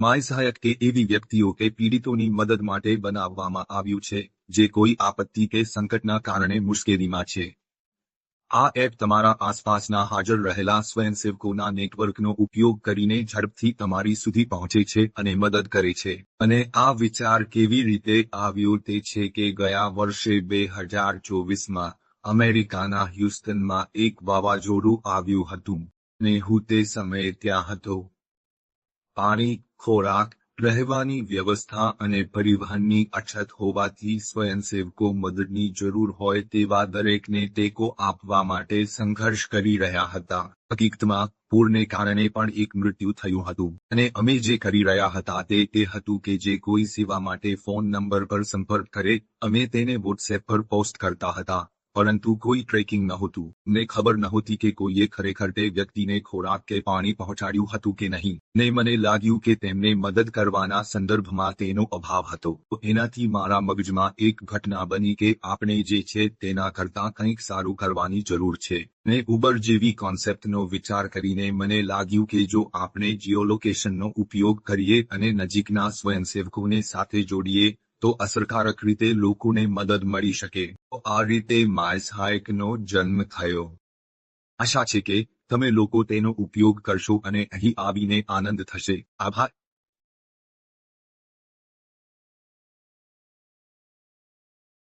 My સહાયક કે એવી વ્યક્તિઓ કે પીડિતોની મદદ માટે બનાવવામાં આવ્યું છે, જે કોઈ આપત્તિ કે સંકટના કારણે મુશ્કેલીમાં છે. આ એપ તમારા આસપાસના હાજર રહેલા સ્વયંસેવકોના નેટવર્કનો ઉપયોગ કરીને ઝડપથી તમારી સુધી પહોંચે છે અને મદદ કરે છે. અને આ વિચાર કેવી રીતે આવ્યો તે છે કે ગયા વર્ષે બે હજાર ચોવીસમાં અમેરિકાના હ્યુસ્ટનમાં એક વાવાઝોડું આવ્યું હતું. ને હું તે સમયે ત્યાં હતો. પાણી, ખોરાક, રહેવાની વ્યવસ્થા અને પરિવહનની અછત હોવાથી સ્વયંસેવકો મદદની જરૂર હોય તેવા દરેકને ટેકો આપવા માટે સંઘર્ષ કરી રહ્યા હતા. હકીકતમાં, પૂરને કારણે પણ એક મૃત્યુ થયું હતું. અને અમે જે કરી રહ્યા હતા તે તે હતું કે જે કોઈ સેવા માટે ફોન નંબર પર સંપર્ક કરે, અમે તેને વોટ્સએપ પર પોસ્ટ કરતા હતા. પરંતુ કોઈ ટ્રેકિંગ નહોતું. ને ખબર નહોતી કે કોઈએ ખરેખર તે વ્યક્તિને ખોરાક કે પાણી પહોંચાડ્યું હતું કે નહીં. ને મને લાગ્યું કે તેમને મદદ કરવાના સંદર્ભમાં તેનો અભાવ હતો. એનાથી મારા મગજમાં એક ઘટના બની કે આપણે જે છે તેના કરતાં કંઈક સારું કરવાની જરૂર છે. ને ઉબર જેવી કોન્સેપ્ટનો વિચાર કરીને મને લાગ્યું કે જો આપણે જીઓલોકેશનનો ઉપયોગ કરીએ અને નજીકના સ્વયંસેવકોને સાથે જોડીએ તો અસરકારક રીતે લોકોને મદદ મળી શકે. આ રીતે માય સહાયકનો જન્મ થયો. આશા છે કે તમે લોકો તેનો ઉપયોગ કરશો અને અહીં આવીને આનંદ થશે. આભાર.